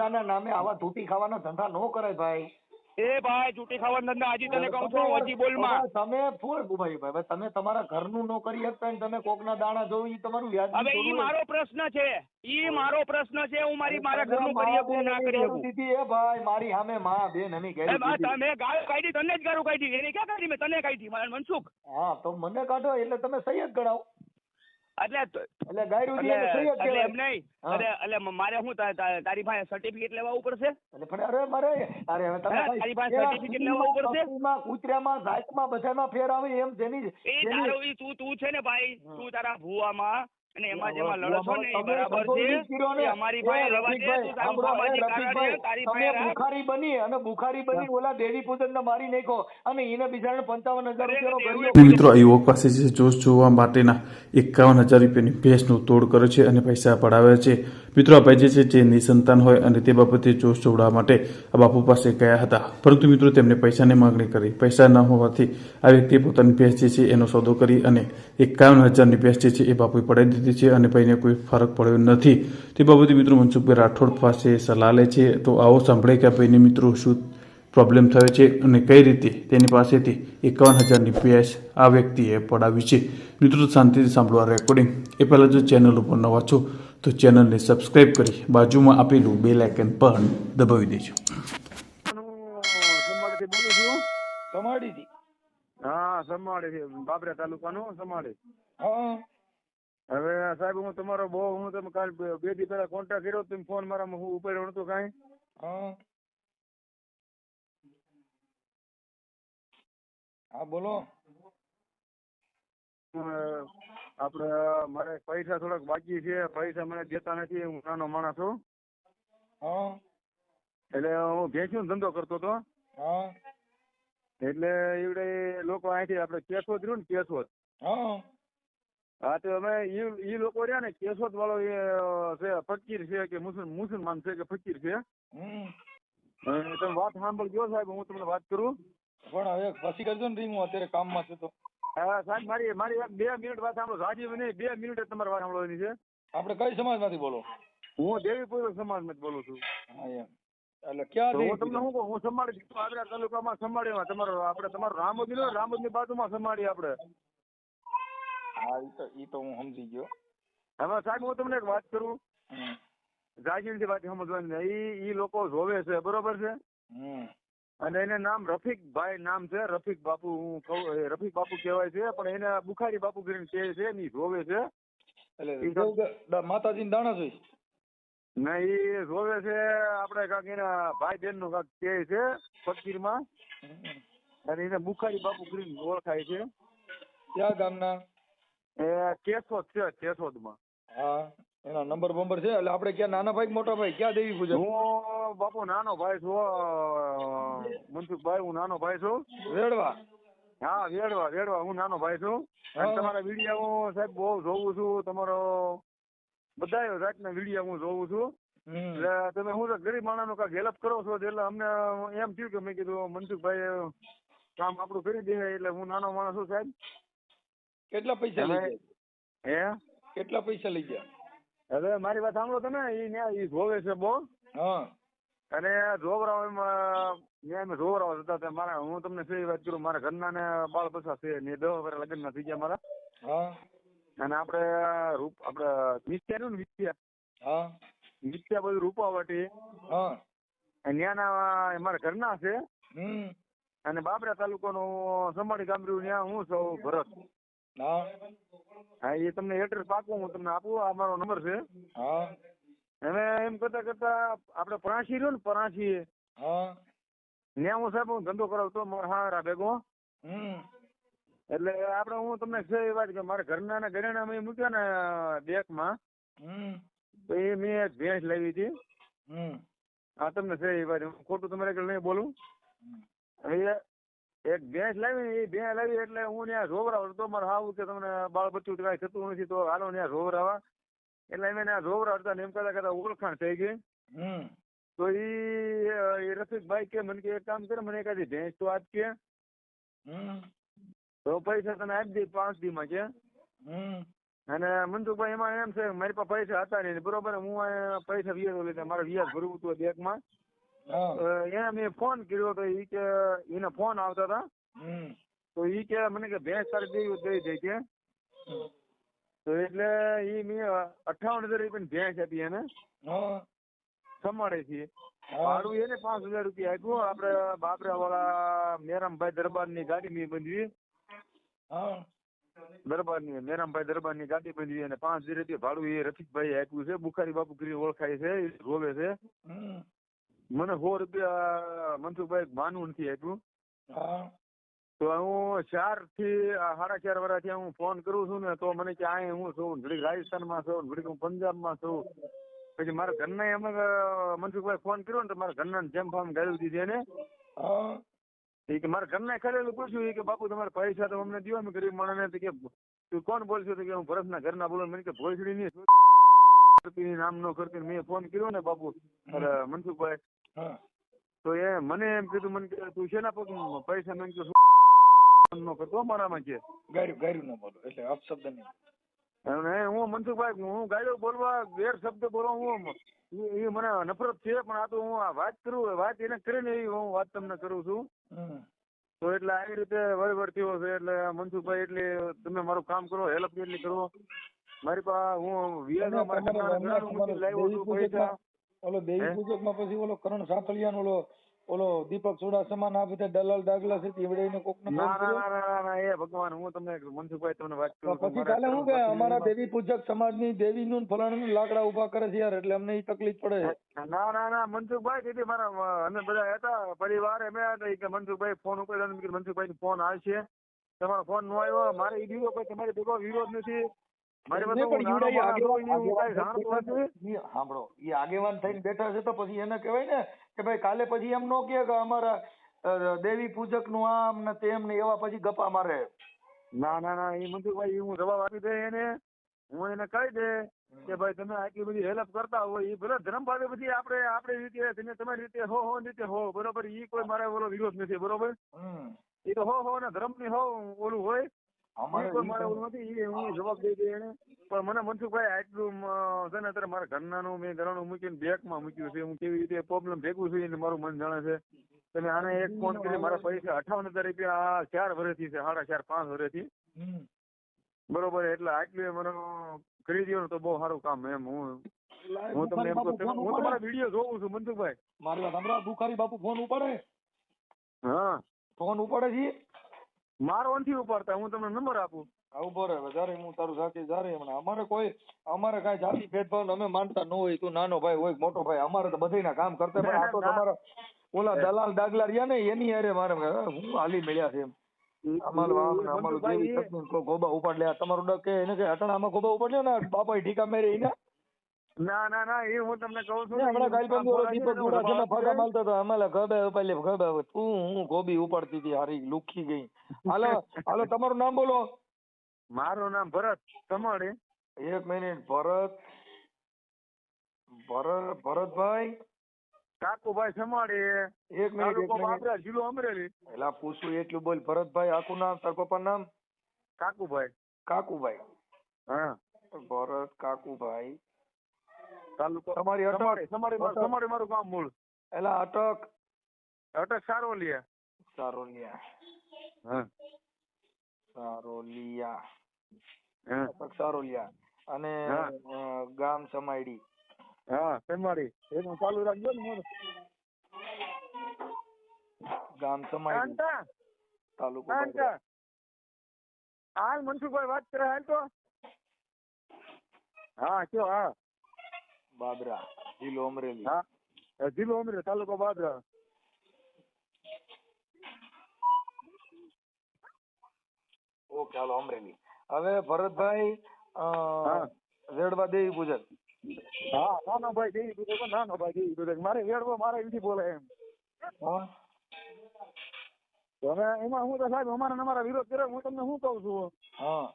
દાદાના નામે આવા ધૂટી ખાવાનો ધંધા નો કરાય ભાઈ. એ ભાઈ ચૂંટી ખાવાનો ધંધા હજી તને કહું છું હજી બોલમાં તમે ફૂલ ભાઈ. ભાઈ તમે તમારા ઘરનું નો કરી શકતા ને તમે કોકના દાણા જોવું ઈ તમારું વ્યાજ હવે ઈ મારો પ્રશ્ન છે. ઈ મારો પ્રશ્ન છે હું મારી મારા ઘરનું કરી શકું ના કરી શકું. દીધી એ ભાઈ મારી સામે માં બેન એની એ દીધી. તમે ગાળ કાઢી તને જ ગાળું કાઢી એની ક્યાં કાઢી મેં તને કાઢી મારે મનસુખ? હા તો મને કાઢો એટલે તમે સહી જ ગણાવો. એટલે એટલે જ એમ. નહીં. અરે એટલે મારે શું તારી પાસે સર્ટિફિકેટ લેવા ઉપર છે એટલે પણ અરે મારે અરે હવે તમે તારી પાસે સર્ટિફિકેટ લેવા ઉપર છે? કૂતરીમાં, કૂતરામાં જાતમાં બધામાં ફેર આવે એમ જેની એ તારો ઈ તું તું છે ને ભાઈ. તું તારા ભુવામાં અને એમાં જેમાં લડો છો ને એ બરાબર છે? અમારી પાસે દે તારું તમે પાસે બની અને ભુખારી બની ઓલા દેવી પૂજન ને મારી નાખો અને એને બિચારાને પંચાવન હજાર અરે, રૂપિયાનો મિત્રો આ યુવક પાસે જે જોશ જોવા માટેના એકાવન હજાર રૂપિયાની ભેંસનું તોડ કરે છે અને પૈસા પડાવે છે. મિત્રો આ ભાઈ જે છે જે નિસંતાન હોય અને તે બાબતે જોશ જોડાવા માટે આ બાપુ પાસે ગયા હતા. પરંતુ મિત્રો તેમને પૈસાની માંગણી કરી. પૈસા ન હોવાથી આ વ્યક્તિએ પોતાની ભેંસ જે છે એનો સોદો કરી અને એકાવન હજારની ભેંસ જે છે એ બાપુએ પડાવી દીધી છે અને ભાઈને કોઈ ફરક પડ્યો નથી. તે બાબતે મિત્રો મનસુખભાઈ રાઠોડ પાસે સલાહ લે છે. તો આવો સાંભળે કે ભાઈને મિત્રો શું પ્રોબ્લેમ થયો છે અને કઈ રીતે તેની પાસેથી એકાવન હજારની ભેંસ આ વ્યક્તિએ પડાવી છે. મિત્રો શાંતિથી સાંભળવા રેકોર્ડિંગ એ પહેલાં જો ચેનલ ઉપર નવા છો તો ચેનલને સબસ્ક્રાઈબ કરી બાજુમાં આપેલું બે લાઇકન પણ દબાવી દેજો. છું. હા સમાડે બાબરા તાલુકાનો સમાડે હા. હવે સાહેબ હું તમારો બહુ હું તમે કાલ બે દી પહેલા કોન્ટેક્ટ કર્યો તમે ફોન મારામાં હું ઉપર નતો કાંઈ. હા. બોલો. આપણે મારે પૈસા થોડાક બાકી છે પૈસા મને દેતા નથી હું નાનો માણસ છું. એટલે હું ભેંસનો ધંધો કરતો હતો. એટલે એવડે લોકો અહીંથી આપણે કેશોદ રહ્યું ને કેશોદ. હા. હા તો અમે ઈ ઈ લોકો રહ્યા ને કેશોદ વાળો એ છે ફકીર છે કે મુસલ મુસલમાન છે કે ફકીર છે. તમે વાત સાંભળજો સાહેબ હું તમને વાત કરું. પણ હવે પછી કરજો ને રીંગ હું અત્યારે કામમાં છે તો. હા સાહેબ મારી મારી એક બે મિનિટ વાત સાંભળો. રાજીવ નહીં બે મિનિટ તમારે વાત સાંભળવાની છે. આપણે કઈ સમાજમાંથી બોલો? હું દેવીપુર સમાજમાંથી બોલું છું. હા એમ. એટલે ક્યાં હું તમને શું કહું હું સંભાળી આદરા તાલુકામાં સમાડીમાં તમારો આપણે તમારું રામોદ નો રામોદની બાજુમાં સંભાળી આપણે. હા ઈ તો ઈ તો હું સમજી ગયો. હવે સાહેબ હું તમને એક વાત કરું. હમ. જાગીરથી વાત સમજવાની. ઈ ઈ લોકો જોવે છે બરોબર છે? અને એને નામ રફીક ભાઈ નામ છે. રફીક બાપુ હું કહું રફીક બાપુ કહેવાય છે પણ એને બુખારી બાપુ કરીને કહે છે ને જોવે છે. એટલે માતાજી દાણા જોઈ ને એ જોવે છે આપણે કાંક એના ભાઈ બેનનું કાંક કહે છે ફકીરમાં. અને એને બુખારી બાપુ કરીને ઓળખાય છે. ક્યાં ગામના? એ કેશોદ છે કેશોદમાં. હા એનો નંબર બંબર છે એટલે આપણે ક્યાં નાના ભાઈ મોટા ભાઈ ક્યાં દેવી પૂજા? હું બાપુ નાનો ભાઈ છું મનસુખભાઈ હું નાનો ભાઈ છું. વેડવા? હા વેડવા વેડવા હું નાનો ભાઈ છું. અને તમારા વીડિયો હું સાહેબ બહુ જોઉં છું તમારો બધા રાતના વીડિયો હું જોઉં છું. એટલે તમે હું ગરીબ માણસનો કાંઈક હેલ્પ કરો છો એટલે અમને એમ થયું કે મેં કીધું મનસુખભાઈ કામ આપણું કરી દે એટલે હું નાનો માણસ છું સાહેબ. કેટલા પૈસા લઈ ગયા હે? કેટલા પૈસા લઈ ગયા હવે મારી વાત સાંભળો તમે એ ન્યા એ જોવે છે બહુ. હા. અને જોવરાવ એમાં જોવરાવ હતા તે મારા હું તમને સહી વાત કરું મારા ઘરના ને બાળ પૈસા છે ને દસ વર્ષ લગ્ન ના થઈ ગયા મારા. હા. અને આપણે રૂપ આપણે રહ્યું ને નિત્યા હા. નિત્યા બધું રૂપાવટી. હા. ન્યાના મારા ઘરના છે. અને બાબરા તાલુકાનો સંભાળી ગામ રહ્યું ત્યાં હું છું ભરત. હા. હા એ તમને એડ્રેસ આપું હું તમને આપું આ મારો નંબર છે. હા. હવે એમ કરતા કરતા આપણે પરાશી રહ્યો ને પરાશી હા. ત્યાં હું સાહેબ હું ધંધો કરાવતો મારા હારા ભેગો. એટલે આપણે હું તમને છે એ વાત કે મારા ઘરના ને ઘરેણા મેં મૂક્યા ને બેગમાં તો એ મેં એક ભેંસ લાવી હતી. આ હા તમને છે એ વાત હું ખોટું તમારે નહીં બોલું. હવે એક ભેંસ લાવી ને એ ભેંસ લાવી એટલે હું ત્યાં જોવરાવ તો મારે હાવું કે તમને બાળ બચ્ચું કાંઈ થતું નથી તો હાલો ત્યાં જોવરાવા એટલે એમ ત્યાં જોવરાવતા હતા એમ કરતા કરતા ઓળખાણ થઈ ગઈ. તો ઈ એ રફીકભાઈ કે મને કે એક કામ કરે મને એકાદી ભેંસ તો આજ કે. હમ. તો પૈસા તને આપી દે પાંચ દી માં કે અને મનસુખભાઈ એમાં એમ છે મારી પાસે પૈસા હતા નહીં બરોબર. હું પૈસા વ્યાજ લીધા મારે વ્યાજ ભરવું હતું બેંકમાં. એને મેં ફોન કર્યો તો ઈ કે એને ફોન આવતા હતા તો ઈ કે મને કે ભેંસ તારી દેવી દઈ દે કે તો એટલે ઈ મેં અઠાવન હજાર રૂપિયા ભેંસ આપી એને. સમાડે છે. ભાડું એને પાંચ હજાર રૂપિયા આપ્યું. આપડે બાપરા વાળા મેરામભાઈ દરબારની ગાડી મેં બંધવી. દરબારની મેરામભાઈ દરબારની ગાડી બંધવી અને પાંચ હજાર રૂપિયા ભાડું એ રફીકભાઈ આપ્યું છે. બુખારી બાપુ કરી ઓળખાય છે રોવે છે. મને સો રૂપિયા મનસુખભાઈ માનવું નથી આપ્યું. તો હું ચારથી સાડા ચાર વર્ષથી હું ફોન કરું છું ને તો મને કે આ હું છું ઘડીક રાજસ્થાનમાં છું ઘડીક હું પંજાબમાં છું. પછી મારા ઘરના એમ મનસુખભાઈ ફોન કર્યો ને તો મારા ઘરના જેમ ફામ ગાયું દીધી એને એ કે મારા ઘરના ખરેલું પૂછ્યું કે બાપુ તમારે પૈસા તો અમને દો અમે ગરીબ માણસને તો કે તું કોણ બોલશો? તો કે હું ભરતના ઘરના બોલું મને કે ભોસડી ની નામ નો કરતી? મેં ફોન કર્યો ને બાપુ મનસુખભાઈ તો એ મને એમ કીધું મને કે તું શેના પગ પૈસા મેં કીધું નો કરતો મારામાં છે ગાર્યું ગાર્યું ન બોલો એટલે અપશબ્દ નહીં. અને હું મનસુખભાઈ હું ગાડો બોલવા ગેર શબ્દ બોલો હું એ મને નફરત છે પણ આ તો હું આ વાત કરું વાત એને કરીને એવી હું વાત તમને કરું છું. તો એટલે આવી રીતે વહીવટ થયો છે એટલે મનસુખભાઈ એટલે તમે મારું કામ કરો હેલ્પ એટલી કરો. મારી પાસે હું વ્યાજ મારા તમારે ઘરના લાવ્યો છું પૈસા. ઓલો દેવી પૂજકમાં પછી ઓલો કરણ સાંકળિયાનો ઓલો ઓલો દીપક ચુડાસમા ના બધા દલાલ દાગલા છે તેવડે કોક ના ના ના ના ના, ના એ ભગવાન હું તમને મનસુખભાઈ તમને વાત કરું પછી કાલે હું કે અમારા દેવી પૂજક સમાજની દેવી નું ફલાણનું લાકડા ઊભા કરે છે યાર એટલે અમને ઈ તકલીફ પડે. ના ના ના મનસુખભાઈ દીદી મારા અમે બધા હતા પરિવાર અમે હતા કે મનસુખભાઈ ફોન ઉપર મનસુખભાઈ ફોન આવશે. તમારો ફોન નો આવ્યો મારે ઈ દીધો કોઈ તમારી ભેગો વિરોધ નથી. સાંભળો એ આગેવાન થઈને બેઠા છે તો પછી એને કહેવાય ને કે ભાઈ કાલે પછી એમ નો કે અમારા દેવી પૂજકનું આમ ને તેમ ને એવા પછી ગપા મારે. ના ના ના એ મનસુખભાઈ ઈ હું જવાબ આપી દે એને. હું એને કહી દે કે ભાઈ તમે આટલી બધી હેલ્પ કરતા હોય એ ભલે ધર્મ ભાવે બધી આપણે આપણે રીતે તમે તમારી રીતે હો હો રીતે હો બરોબર? એ કોઈ મારે ઓલો વિરોધ નથી બરોબર? એ તો હો હો ને ધર્મની હો ઓલું હોય. અમારે ઈ કોઈ ઈ મારે તો- ઓલું નથી ઈ હું જવાબ દઈ દે એને. પણ મને મનસુખભાઈ આટલું છે ને અત્યારે મારા ઘરનાનું મેં ઘરનું મૂકીને બેગમાં મૂક્યું છે. હું કેવી રીતે પ્રોબ્લેમ ભેગું છું એને મારું મન જાણે છે. તમે આને એક ફોન કરી મારા પૈસા અઠાવન હજાર રૂપિયા આ ચાર વર્ષથી છે સાડા ચાર પાંચ વર્ષથી હમ. બરોબર એટલે આટલું મને કરી દો તો બહુ સારું કામ એમ. હું હું તમને એમ હું તમારા વીડિયો જોઉં છું મનસુખભાઈ. મારી વાત સાંભળો બુખારી બાપુ ફોન ઉપાડે. હા. ફોન ઉપાડે છે. મારો નથી ઉપાડતા હું તમને નંબર આપું. ઊભો રહે હવે જારે હું તારું સાચી જારે હમણાં અમારે કોઈ અમારે કાંઈ જાતિ ભેદભાવ અમે માનતા ન હોય તું નાનો ભાઈ હોય મોટો ભાઈ અમારે તો બધાયના કામ કરતા પણ આ તો. તમારા ઓલા દલાલ દાગલા રહ્યા ને એની હારે મારે હું હાલી મળ્યા છે અમારું અમારું ગોબા ઉપાડ લે તમારું ડક કે એને કે હટાણામાં ગોબા ઉપાડ લ્યો ને બાપા ઢીકા મેરે એને? ના ના ના એ હું તમને કહું છું હમણાં કાલ પણ દીપક જોડા છે ફાકા ને મારતો અમારે ગબે ઉપાડ ગબે તું હું ગોબી ઉપાડતી હતી હારી લુખી ગઈ. હાલો હાલો તમારું નામ બોલો. મારું નામ ભરત કમળે એક મિનિટ ભરત ભરત ભરતભાઈ? કાકુભાઈ સમાડે એક મિનિટ બાબરા જિલ્લો અમરેલી. એલા પૂછું એટલું બોલ ભરતભાઈ આખું નામ તાર પપ્પા નામ? કાકુભાઈ. કાકુભાઈ. હા. ભરત કાકુભાઈ. તાલુકો તમારી અટક? સમાડે મારું- મારું ગામ મૂળ. એલા અટક. અટક સારોલિયા. સારોલિયા. હા. સારોલિયા. અટક સારોલિયા. અને ગામ સમાયડી. હા. સમાડી એનું ચાલુ રાખજો ને મોઢું. ગામ સમાયડી. તાલુકો હાલ મનસુખભાઈ વાત કરે હાલ તો. હા કયો હા. બાબરા જિલ્લો અમરેલી હા જિલ્લો અમરેલી તાલુકો બાબરા ઓકે હાલો અમરેલી હવે ભરતભાઈ રેડવા દેવી પૂજક. હા નાનો ભાઈ દેવી પૂજક નાનો ભાઈ દેવી પૂજક. મારે વેડવો મારે એથી બોલે એમ. હવે એમાં હું તો સાહેબ અમારા અમારા વિરોધ કરે હું તમને શું કહું છું? હા.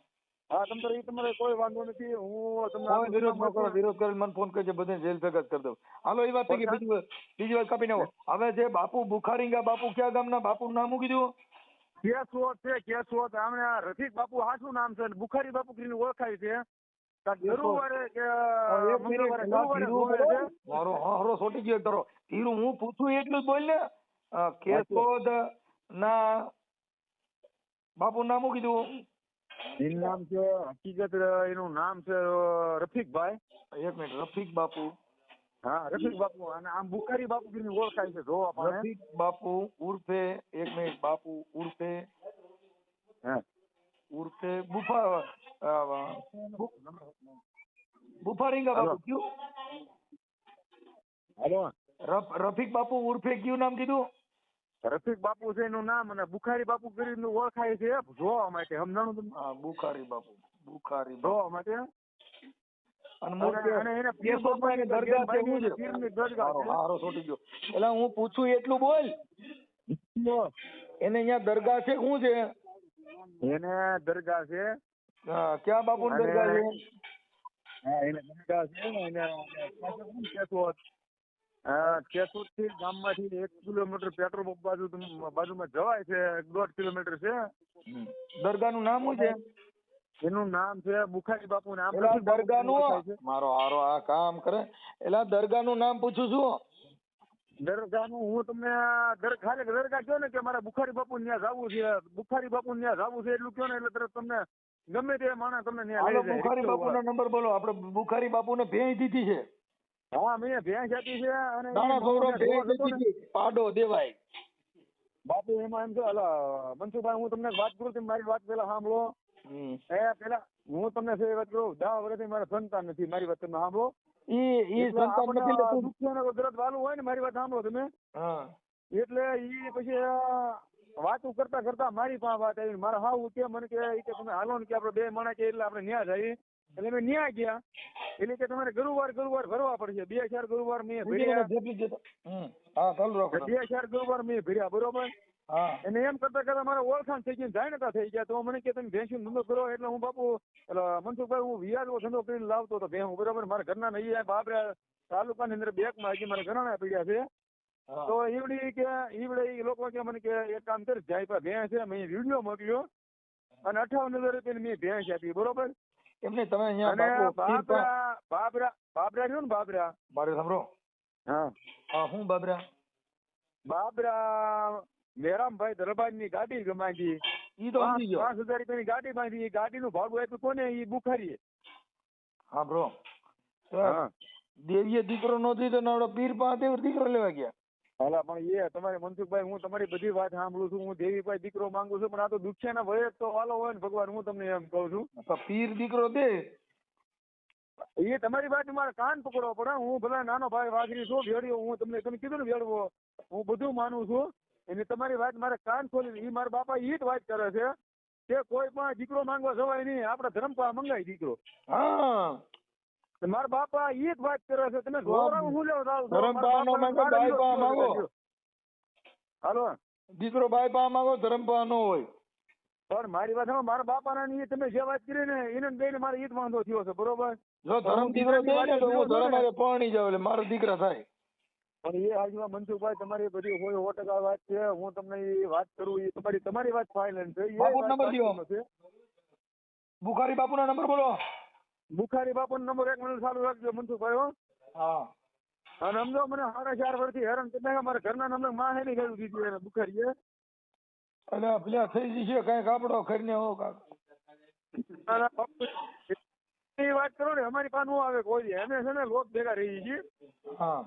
હા તમ તારે તમારે કોઈ વાંધો નથી. હું તમને વિરોધ ન કરો વિરોધ કરીને મને ફોન કરજો બધે જેલ ભેગા કરી દઉં. હાલો એ વાત થઈ ગઈ. બીજી બીજી વાત કાપી નાખો. હવે જે બાપુ બુખારીંગા બાપુ ક્યાં ગામના? બાપુ નામ મૂકી દઉં કેશવત છે કેશવત આમને આ રફીક બાપુ હાચું નામ છે બુખારી બાપુ કરીને ઓળખાય છે. મારો સોટી ગયો તારો. ધીરું હું પૂછું એટલું જ બોલ ને. કેશોદ ના બાપુ નામ મૂકી કીધું? એનું નામ છે હકીકત એનું નામ છે રફીકભાઈ. એક મિનિટ રફીક બાપુ. હા રફીક બાપુ. અને આમ બુકારી બાપુ કરીને ઓળખાય છે જોવા પણ રફીક બાપુ ઉર્ફે એક મિનિટ બાપુ ઉર્ફે. હા. ઉર્ફે બુફા બુફારીંગા બાપુ ક્યુ? હેલો. રફ- રફીક બાપુ ઉર્ફે ક્યુ નામ કીધું? રફીક બાપુ છે એનું નામ અને બુખારી બાપુ કરીને ઓળખાય છે. જોવા માટે સમજાણું તમને? હા બુખારી બાપુ. બુખારી જોવા માટે એટલે હું પૂછું એટલું બોલ. એને અહીંયા દરગાહ છે શું છે? એને દરગાહ છે. ક્યાં બાપુની દરગાહ છે? હા એને દરગાહ છે. ને એને પાસે હા કેશોદથી ગામમાંથી એક કિલોમીટર પેટ્રોલ પંપ બાજુ બાજુમાં જવાય છે દોઢ કિલોમીટર છે. દરગાહનું નામ શું છે? એનું નામ છે બુખારી બાપુ ને બાપુ દરગાહનું? મારો હારો આ કામ કરે. એટલે દરગાહનું નામ પૂછું છું. દરગાહનું હું તમને દર ખાલી દરગાહ કયો ને કે મારે બુખારી બાપુ ત્યાં જવું છે. બુખારી બાપુ ત્યાં જવું છે એટલું કયો ને એટલે તરત તમને ગમે તે માણસ તમને ત્યાં લઈ જાય. બુખારી રિક્ષા બાપુનો નંબર બોલો. આપણે બુખારી બાપુને ભેજ દીધી છે. હા મેં ભેંસ આપી છે અને દાણા બાપુ ભેંસ જોવા જતો ને, દીધી છે. પાડો દેવાય. બાપુ એમાં એમ છે અલા મનસુખભાઈ હું તમને વાત કરું તમે મારી વાત પેલા સાંભળો. એ પેલા હું તમને છે વાત કરું દા વર્ષથી મારા સંતાન નથી મારી વાત તમે સાંભળો. ઈ ઈ સંતાન નથી લેતું દુખિયાને કોઈ વાલું હોય ને મારી વાત સાંભળો તમે. હા. એટલે ઈ પછી વાતો કરતા કરતા મારી પાસે વાત આવી મારા હાવ કે મને કે કે તમે હાલો ને કે આપણે બે માણસ કે એટલે આપણે ન્યા જઈએ. એટલે મેં ન્યા ગયા. એટલે કે તમારે ગુરુવાર ગુરુવાર ભરવા પડશે. બે હજાર ગુરુવાર મેં ભર્યા. બે હજાર ગુરુવાર મેં ભર્યા બરોબર? અને એમ કરતા કરતા મારા ઓળખાણ થઈ ગઈ જાણતા થઈ ગયા. તો મને કે તમે ભેંસી ધંધો કરો એટલે હું બાપુ એટલે મનસુખભાઈ હું વ્યાજનો ધંધો કરીને લાવતો હતો ભેહું બરોબર? મારા ઘરના નહીં બાપરે તાલુકાની અંદર બેંકમાં હજી મારા ઘણા પીડ્યા છે. તો ઈવડી કે ઈવડે લોકો કે મને કે એક કામ કરી જાય પા ભેંસ છે. મેં વીડિયો મોકલ્યો. અને અઠાવન હજાર રૂપિયા મેં ભેંસ આપી બરોબર? એમને તમે અહીંયા બાબરા બાબરા બાબરા રહ્યો ને બાબરા? મારે સાંભળો. હા. હા બાબરા? બાબરા મેરામભાઈ દરબારની ગાડી ગમાજી ઈ તો સમજી ગયો. પાંચ હજાર રૂપિયાની ગાડી બાંધી. ગાડીનું ભાડું આપ્યું કોને? ઈ બુખારી હા. બ્રો દેવીએ દીકરો નો દીધો ને આવડો પીર પાસે દીકરો લેવા ગયા. હાલા પણ એ તમારે મનસુખભાઈ હું તમારી બધી વાત સાંભળું છું. હું દેવીભાઈ દીકરો માંગુ છું પણ આ તો દુખ્યાના વયે તો વાલો હોય ને ભગવાન હું તમને એમ કહું છું. પીર દીકરો દે. એ તમારી વાત મારે કાન પકડવો પડે હું. ભલે નાનો ભાઈ વાઘરી છું ભેળ્યો હું તમને તમે કીધું ને ભેળવો હું બધું માનું છું. એની તમારી વાત મારે કાન ખોલી એ મારા બાપા એ જ વાત કરે છે કે કોઈ પણ દીકરો માંગવા જવાય નહીં. આપડે ધર્મ મંગાય દીકરો. હા. મારા બાપા એ જ વાત કરે છે તમે ગોરાવ હું લેવ છો? ધર્મપા નો માંગો, માંગો. હાલો દીકરો બાઈ પા માંગો ધરમપા નો હોય પણ મારી વાત મારા બાપાના ને તમે જે વાત કરી ને એને બેને મારે ઈ વાંધો થયો છે બરોબર જો ધરમ દીકરો દે ને તો હું ધરમ હારે પરણી જાવ એટલે મારો દીકરા થાય પણ એ આજમાં મનસુખભાઈ તમારી બધી હોય સો ટકા વાત છે હું તમને એ વાત કરું એ તમારી તમારી વાત ફાઇનલ છે નંબર. છે. બુખારી બાપુના નંબર બોલો બુખારી બાપુ નંબર એક મિનિટ ચાલુ રાખજો મનસુખભાઈ હો. હા. અને સમજો મને સાડા ચાર વર્ષથી હેરાન કરતા મારા ઘરના નંબરમાં હેની ગયું દીધી એને બુખારી એટલે પેલા થઈ જશે કંઈક આપડો કરીને હો કાક. વાત કરો ને અમારી પાસે આવે કોઈ એને છે ને લોક ભેગા રહી છે હા.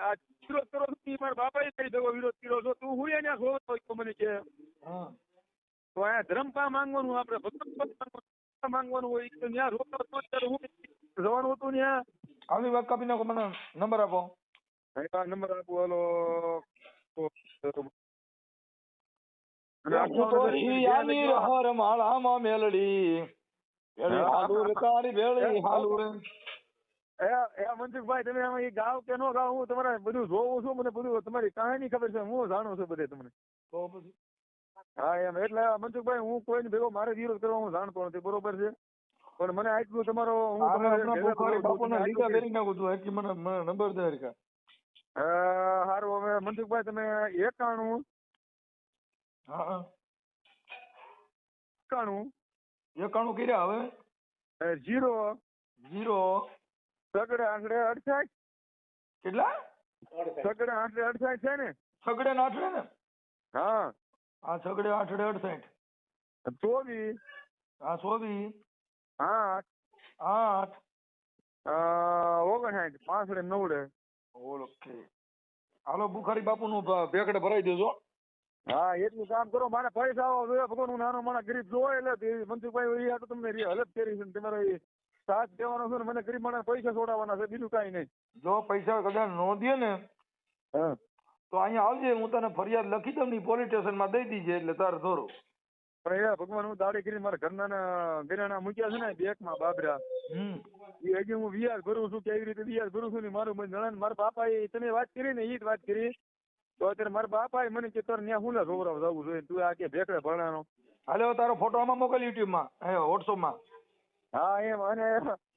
આ વિરોધ કરો તું મારા બાપાએ કહી દો વિરોધ કર્યો છો. તું હું એને જોવો તો મને કે. હા. તો અહીંયા ધર્મ પા માંગવાનું આપણે ભગવાન પા માંગવાનું હોય તો ત્યાં રોકાવ તો ત્યારે હું જવાનું હતું ત્યાં આવી વાત કાપી નાખો મને નંબર આપો. આ નંબર આપો હલો. મેલડી. હાલુર તારી ભેળી હાલુર મનસુખભાઈ તમે આમાં ગાવ કે નો ગાવ હું તમારે બધું જોઉં છું મને બધું તમારી કહાની ખબર છે હું જાણું છું બધે તમને. તો પછી હા એમ. એટલે મનસુખભાઈ હું કોઈને ભેગો મારે વિરોધ કરવા હું જાણતો નથી. બરોબર છે? પણ મને આટલું તમારો હું તમારે લીધા કરી નાખું છું. એટલી મને નંબર દે હરખા. હવે મનસુખભાઈ તમે એકાણું હા એકાણું એકાણું કર્યા હવે? Zero zero. સગડે આંકડે અડસાઠ કેટલા? સગડે આંકડે અડસાઠ છે ને? સગડે ને આઠડે ને? હા. આ છગડે આઠડે અડસઠ. ચોવીસ આ ચોવીસ આઠ. આઠ. ઓગણસાઠ પાંસઠે નવડે. ઓકે. હાલો બુખારી બાપુ નું ભેકડે ભરાઈ દેજો. હા એટલું કામ કરો મારે પૈસા આવો જોઈએ ભગવાન હું નાનો મારા ગરીબ જોવો એટલે મનસુખભાઈ એ તમને હલત કરી છે તમારે સાથ દેવાનો છે મને ગરીબ માણસ પૈસા છોડાવવાના છે બીજું કાંઈ નહીં. જો પૈસા કદાચ નો દે ને હા. તો અહીંયા આવજે હું તને ફરિયાદ લખી દઉં ની પોલીસ સ્ટેશનમાં દઈ દીજે એટલે તારે ધોરો. ભગવાન હું દાડી કરી મારા ઘરના ઘરેણા મૂક્યા છે ને બેંકમાં બાબરા. એ હજી હું વ્યાજ ભરું છું કેવી રીતે વ્યાજ ભરું છું ને મારું મને જણાને મારા બાપા એ તમે વાત કરી ને એ જ વાત કરી. તો અત્યારે મારા બાપા મને કે તારે ત્યાં હું છોકરાઓ જવું જોઈએ તું આ કે ભેકડે ભણાનો. હાલે તારો ફોટો આમાં મોકલ યુટ્યુબમાં વોટ્સઅપમાં હા એમ અને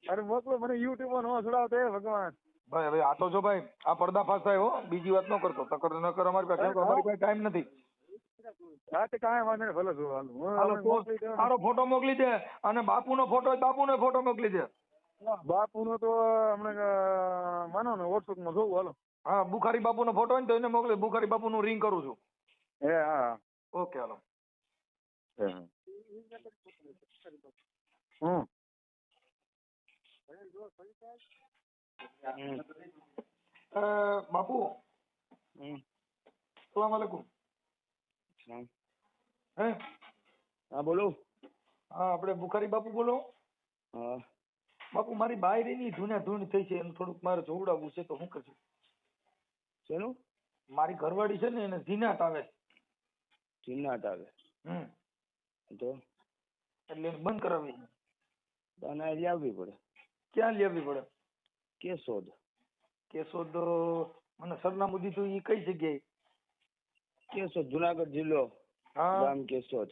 અને મોકલો મને યુટ્યુબ નો છોડાવતો એ ભગવાન. ભાઈ હવે આ તો જો ભાઈ આ પર્દાફાશ થાય હો બીજી વાત ન કરતો. તકર ન કર અમારી પાસે અમારી પાસે ટાઈમ નથી. હા તે કાંઈ વાંધો નહીં ભલે જો હાલો. તારો ફોટો મોકલી દે અને બાપુનો ફોટો હોય બાપુનો ફોટો મોકલી દે. બાપુનો તો હમણાં માનો ને વોટ્સઅપમાં જોઉં હાલો. હા બુખારી બાપુનો ફોટો હોય ને તો એને મોકલી બુખારી બાપુનું રિંગ કરું છું. એ હા. Okay hello. હમ. હમ. સલામ હે? હા બોલો. હા આપણે બુખારી બાપુ બોલો. હા. બાપુ મારી બાયરીની ધૂને ધૂન થઈ છે એનું થોડુંક મારે જોવડાવવું છે તો હું કરજો? શેનું? મારી ઘરવાળી છે ને એને ઝીનાટ આવે. ઝીનાટ આવે. હમ. તો? એટલે બંધ કરાવી. અને આવવી પડે. ક્યાં લેવી પડે? કેશોદ. કેશોદ મને સરનામું દીધું એ કઈ જગ્યાએ? કેશોદ જુનાગઢ જિલ્લો હા. ગામ કેશોદ.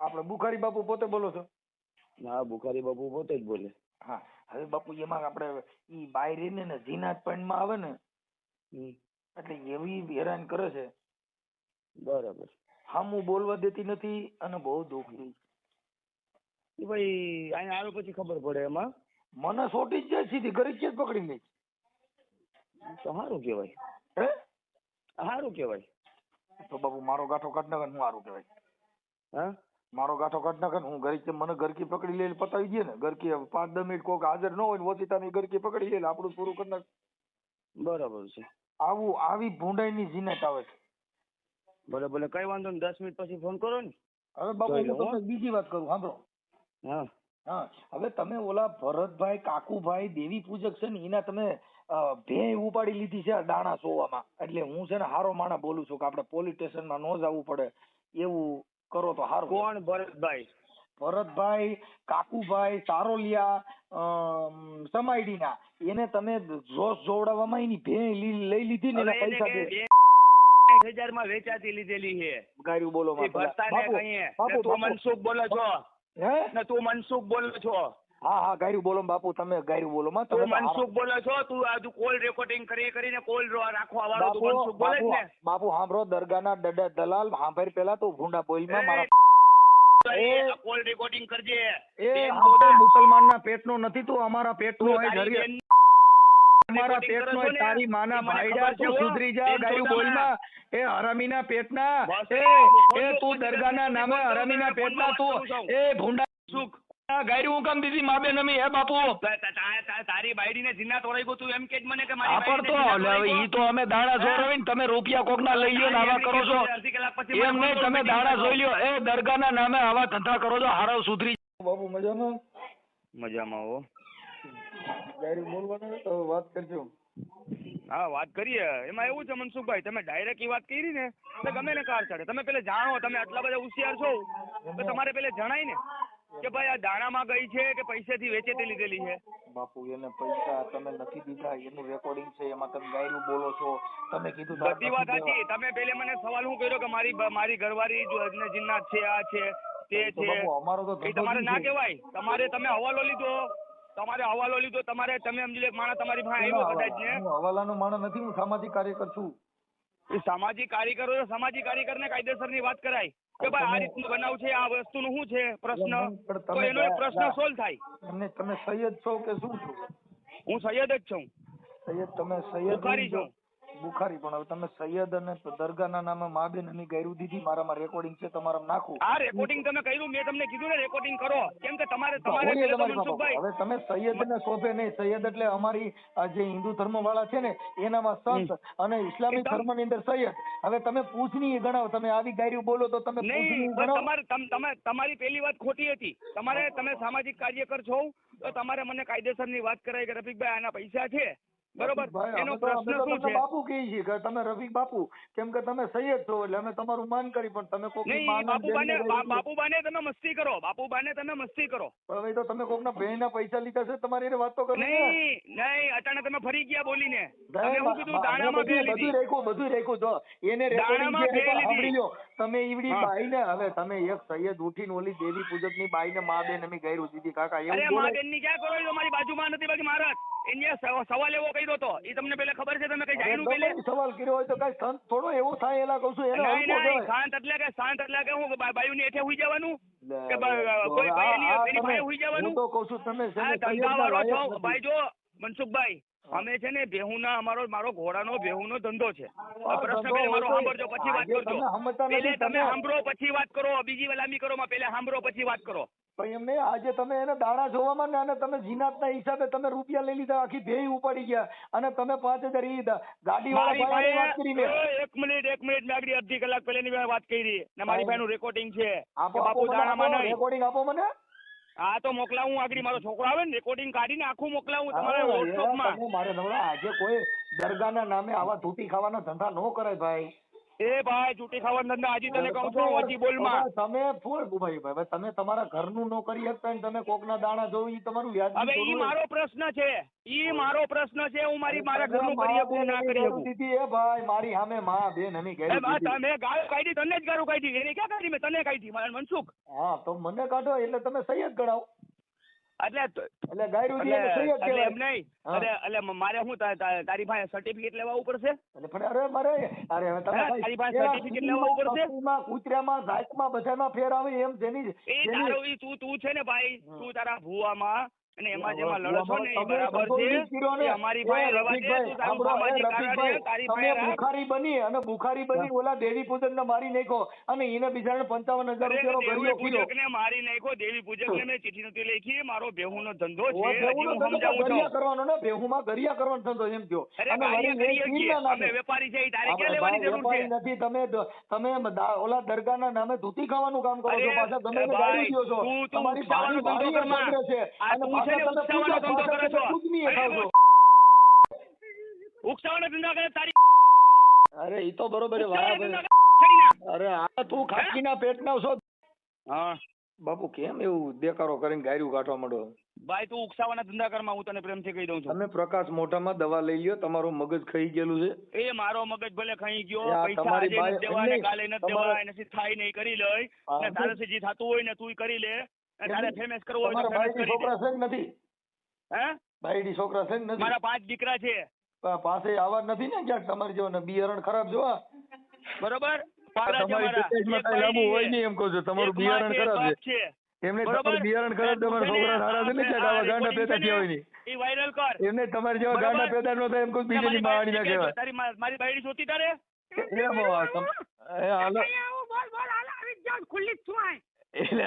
આપણે બુખારી બાપુ પોતે બોલો છો? ના બુખારી બાપુ પોતે જ બોલે. હા હવે બાપુ એમાં આપણે ઈ બાયરીને ને ઝીનાટમાં આવે ને. એટલે એવી હેરાન કરે છે. બરાબર. હામું બોલવા દેતી નથી અને બહુ દુઃખ. એ ભાઈ અહીંયા આવ્યો પછી ખબર પડે એમાં? મને સોટી જ જાય સીધી ઘરે જ પકડી લે. તો સારું કહેવાય. હે? સારું કહેવાય. તો બાપુ મારો ગાંઠો કાઢ નાખે ને હું સારું કહેવાય. હા? મારો ગાંઠો કાઢ નાખે હું ઘરે મને ઘરકી પકડી લે એટલે પતાવી દે ને. ઘરકી પાંચ દસ મિનિટ કોક હાજર ન હોય ને ઓચિતાની ઘરકી પકડી લે આપણું પૂરું કરી નાખ. બરાબર છે. આવું આવી ભૂંડાઈની જીનત આવે છે. ભલે ભલે કઈ વાંધો નહીં. દસ મિનિટ પછી ફોન કરો ને. હવે બાપુ હું. તમને બીજી વાત કરું સાંભળો. હા. હા હવે તમે ઓલા ભરતભાઈ કાકુભાઈ દેવી પૂજક છે ને એના તમે અ, ભેંય ઉપાડી લીધી છે આ દાણા સોવામાં. એટલે હું છે ને હારો માણા બોલું છું કે આપણે પોલીસ સ્ટેશનમાં ન જવું પડે. એવું કરો તો હારું. કોણ ભરતભાઈ? ભરતભાઈ કાકુભાઈ સારોલિયા અમ, સમાયડીના. એને તમે જોશ જોવડાવવામાં એની ભેંય લી- લઈ લીધી ને એના એને પૈસા કે દે. બે હજાર વેચાતી લીધેલી છે. ગાર્યું બોલો એ માં ભરતાને બાપુ, કહીએ. બાપુ, ને તું બાપુ. મનસુખ બોલો છો. હે? ને તું મનસુખ બોલો છો. હા હા ગાયરું બોલો બાપુ તમે ગાયરું બોલો. માં તમે તું મનસુખ બોલો છો? તું આજુ કોલ રેકોર્ડિંગ કરી કરીને કોલ રાખવા વાળો તું મનસુખ બોલે છે બાપુ ને. બાપુ હાંભળો દરગાહના દડા દલાલ હાંભર પેલા તો ભૂંડા બોલમાં મારા એ- કોલ રેકોર્ડિંગ કરજે. એ મુસલમાન ના પેટનું નથી તું અમારા પેટ તું recording પેટનો તારી માના ભાઈડા તું સુધરી જા ગાયું બોલમાં. એ હરામીના પેટના. એ એ તું દરગાના નામે હરામીના પેટના તું. એ ભૂંડા સુખ ગાયરું કામ દીધી? માબે નમી હે બાપુ? તા- તા- તા- તા- તારી બાયડીને જીના તોડાઈ ગયું તું એમ કે મને કે મારી આપણ તો બાયડીને જીના હવે તોડાઈ ઈ તો અમે દાણા હે? જોરાવીને તમે રૂપિયા કોકના લઈ લ્યો ને આવા કરો છો. એમ નહીં તમે દાણા જોઈ લ્યો. એ દરગાહના નામે આવા ધંધા કરો છો હારો સુધરી બાબુ મજામાં? મજામાં હો. ગાયરું બોલવાનું તો વાત કરજો. હા વાત કરીએ. એમાં એવું છે મનસુખભાઈ તમે ડાયરેક્ટ વાત કરી ને એટલે ગમે ને કાર ચડે. તમે પેલે જાણો તમે આટલા બધા હોશિયાર છો તો તમારે પેલે જણાય ને કે ભાઈ આ દાણામાં ગઈ છે કે પૈસેથી વેચેતી લીધેલી છે? બાપુ એને પૈસા તમે નથી દીધા એનું રેકોર્ડિંગ છે એમાં તમે ગાયરું બોલો છો. તમે કીધું બધી વાત હતી સાચી. તમે પેલે મને સવાલ હું કર્યો કે મારી મારી ઘરવાળી જો અજને જીન્નાત છે આ છે તે છે? બાપુ અમારો તો તમારે ના. કહેવાય. તમારે તમે હવાલો લીધો. તમારે હવાલો લીધો તમારે તમે સમજી લો એક માણસ તમારી પાસે આવ્યો કદાચ ને હું હવાલાનો માણસ નથી હું સામાજિક કાર્યકર છું. એ સામાજિક કાર્યકરો સામાજિક કાર્યકરને કાયદેસરની વાત કરાય. કે ભાઈ આ રીતનું બનાવ છે આ વસ્તુનું શું છે પ્રશ્ન? તો એનો પ્રશ્ન સોલ્વ થાય. તમને તમે સૈયદ છો કે શું છો? હું સૈયદ જ છું. સૈયદ તમે સૈયદ બુખારી છું. બુખારી પણ હવે તમે સૈયદ અને દરગાહના નામે મા બેન એની ગાયરું દીધી મારામાં રેકોર્ડિંગ છે તમારા નાખું. આ રેકોર્ડિંગ તમે કર્યું મેં તમને કીધું ને રેકોર્ડિંગ કરો. કેમ કે તમારે તમારે હવે તમે સૈયદ ને શોભે નહીં. સૈયદ એટલે અમારી જે હિન્દુ ધર્મ વાળા છે ને એનામાં સંત અને ઇસ્લામિક ધર્મની અંદર સૈયદ. હવે તમે પૂછની ગણાવો. તમે આવી ગાયરું બોલો તો તમે તમારે તમ- તમે તમારી પેલી વાત ખોટી હતી. તમારે તમે સામાજિક કાર્યકર છો તો તમારે મને કાયદેસરની વાત કરાવી કે રફીકભાઈ આના પૈસા છે? બરોબર. ભાઈ, એનો પ્રશ્ન શું છે? બાપુ કહે છે કે તમે રફીક બાપુ કેમ કે તમે સૈયદ છો એટલે અમે તમારું માન કરી પણ તમે કોક બાપુબાને બા- બાપુબાને તમે મસ્તી કરો બાપુબાને તમે મસ્તી કરો. પણ હવે તો તમે કોકના બેનના પૈસા લીધા છે તમારી વાત તો કરો નહીં નહીં અટાણે તમે ફરી ગયા બોલીને. તમે હું કીધું દાણામાં બધું- લીધી. બધું રેખો બધું રાખ્યું. જો એને બે લીધી. સાંભળી લ્યો. તમે ઈવડી બાઈ ને હવે તમે એક સૈયદ ઉઠીને ઓલી દેવી પૂજકની બાઈને મા બેન અમે ગાયરું દીધી કાકા એવું મા બેનની ક્યાં કરો છો મારી બાજુમાં નથી બાકી મહારાજ. એને સવાલ એવો કર્યો તો. એ તમને પેલા ખબર છે? તમે કઈ જાણ્યું પેલે સવાલ કર્યો હોય તો કઈ સંત થોડો એવો થાય એલા કહું છું એને શાંત એટલે કે શાંત એટલે કે હું બાયુ ની હેઠે હુઈ જવાનું? કે કોઈ ભાઈ ની તમે- હુઈ જવાનું? હું તો કહું છું તમે ને ધંધાવાળો છો. ભાઈ જો મનસુખભાઈ અમે છે ને ભેહુના અમારો મારો ઘોડાનો ભેહુનો ધંધો છે. પ્રશ્ન પેલા મારો સાંભળજો પછી વાત કરજો. પેલે તમે સાંભળો પછી વાત કરો બીજી વલામી કરો માં પેલા સાંભળો પછી વાત કરો. પણ એમ આજે તમે એને દાણા જોવામાં ને અને તમે જીનાતના હિસાબે તમે રૂપિયા લઈ લીધા આખી ભેઈ ઉપાડી ગયા. અને તમે પાંચ હજાર ઈ ગાડી વાત એક મિનિટ એક મિનિટ મેં આગળ અડધી કલાક પહેલાની વાત કરી. ને મારી. ભાઈનું રેકોર્ડિંગ છે. બાપુ દાણામાં રેકોર્ડિંગ આપો મને. હા તો મોકલાવું આગળ. મારો છોકરો આવે ને રેકોર્ડિંગ કાઢીને આખું મોકલાવું તમારા વોટ્સઅપમાં મારે નવરા આજે કોઈ દરગાહના નામે આવા ધૂતી ખાવાના ધંધા નો કરાય ભાઈ. એ ભાઈ જૂટી ખાવાનું ધંધા હજી તને કહું છું હજી હવે તમે ફૂલ ભાઈ ભાઈ તમે તમારા ઘરનું નો કરી શકતા ને તમે કોકના દાણા જોવું ઈ તમારું વ્યાજ હવે ઈ મારો પ્રશ્ન છે. ઈ મારો પ્રશ્ન છે હું મારી મારા ઘરનું કરી શકું ના કરી શકું? દીધી એ ભાઈ મારી સામે માં બેન એની એ ગેરી બા, દીધી. તમે ગાળ કાઢી તને જ ગાળું કાઢી એને ક્યાં કાઢી મેં? તને કાઢી મારે મનસુખ? હા તો મને કાઢો એટલે તમે સૈયદ ગણાવો. એટલે એટલે એટલે એટલે એમ કહેવાય. નહીં. અરે એટલે એટલે મારે શું તારી પાસે સર્ટિફિકેટ લેવા આવવું પડશે? એટલે પણ અરે મારે અરે હવે તમે તારી પાસે સર્ટિફિકેટ લેવા આવવું પડશે? માં કૂતરામાં જાતમાં બધામાં ફેર આવે એમ જેની એ તારો ઈ તું તું છે ને ભાઈ. તું તારા ભુવામાં અને એમાં જેમાં લડો છો ને એ બરાબર છે ને. અમારી પાસે રહેવા દે તારું છે, તમે બની અને બુખારી બની ઓલા દેવી પૂજન ને મારી નાખો અને એને બિચારાને પંચાવન હજાર રૂપિયાનો ગરિયો મારી નાખો દેવી પૂજકને મેં ચીઠી નથી લખી મારો બેહુનો ધંધો છે ઓ હજી બેહુનો હું ધંધો સમજાવું ગરિયા કરવાનો ને બેહુમાં ગરિયા કરવાનો ધંધો એમ કયો. અને વળી. વેપારી છે તારે ક્યાં લેવાની જરૂર છે? નથી તમે તમે ઓલા ઓલા દરગાહના નામે ધૂતી ખાવાનું કામ કરો છો પાછા તમે ગાડી દો છો. તમારી કરમાં. પગડે છે. અને ઉકસાવાનો ધંધો કરો છો. અરે, થાવ ઉકસાવાનો ધંધા કરે તારી અરે ઈ તો બરોબર. અરે આ તું ખાટકીના પેટના છો. હા. બાપુ કેમ એવું દેકારો કરીને ગાયરું કાઢવા માંડો? ભાઈ તું ઉકસાવાના ધંધા કરમાં હું તને પ્રેમથી કહી દઉં છું. તમે પ્રકાશ મોઢામાં દવા લઈ લ્યો તમારું મગજ ખાઈ ગયેલું છે. એ મારો મગજ ભલે ખાઈ ગયો પૈસા આજે નથી દેવા ને કાલે ન દેવા એનાથી થાય નહીં કરી લઈ. અને ને એમની- જે થતું હોય ને તું કરી લે. તારે ફેમસ કરવો હોય તો ફેમસ કરી છોકરા છે નથી? હે? બાયડી છોકરા છે નથી? મારા પાંચ દીકરા છે. પાસે આવા નથી ને ક્યાંક તમારી જેવા બિયારણ ખરાબ જોવા? બરોબર? તમારી મારા. પેકેજમાં એક કાંઈ લાંબુ હોય નહીં એમ કહું છું. તમારું બિયારણ ખરાબ છે. છે. એમને તમારું બિયારણ ખરાબ તમારા છોકરા સારા છે ને ક્યાંક આવા ગાંડા પેદા થયા હોય નહીં? ઈ કર. એમને તમારી જેવા ગાંડા પેદા ન થાય એમ કહું બીજાની ના કહેવાય. તારી મારી બાયડી જોતી તારે? એટલે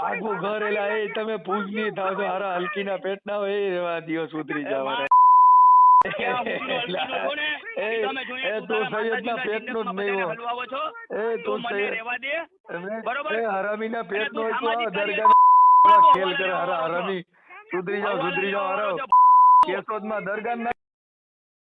આખું ઘર એલા એ તમે પૂજની થાવ તો હારા હલકીના પેટના હોય એ રેવા દિયો સુધરી જાવ હારા. ક્યાં હુકનો હલકીનો છો ને? એ- તો સૈયદ ના પેટ પેટનો જ નહીં એ તું સૈયદ-? એ હરામીના ના પેટ નો હોય તો કરો. ખેલ કરે હરા હરામી સુધરી જાવ સુધરી જાવ કેશોદમાં દરગાહ ના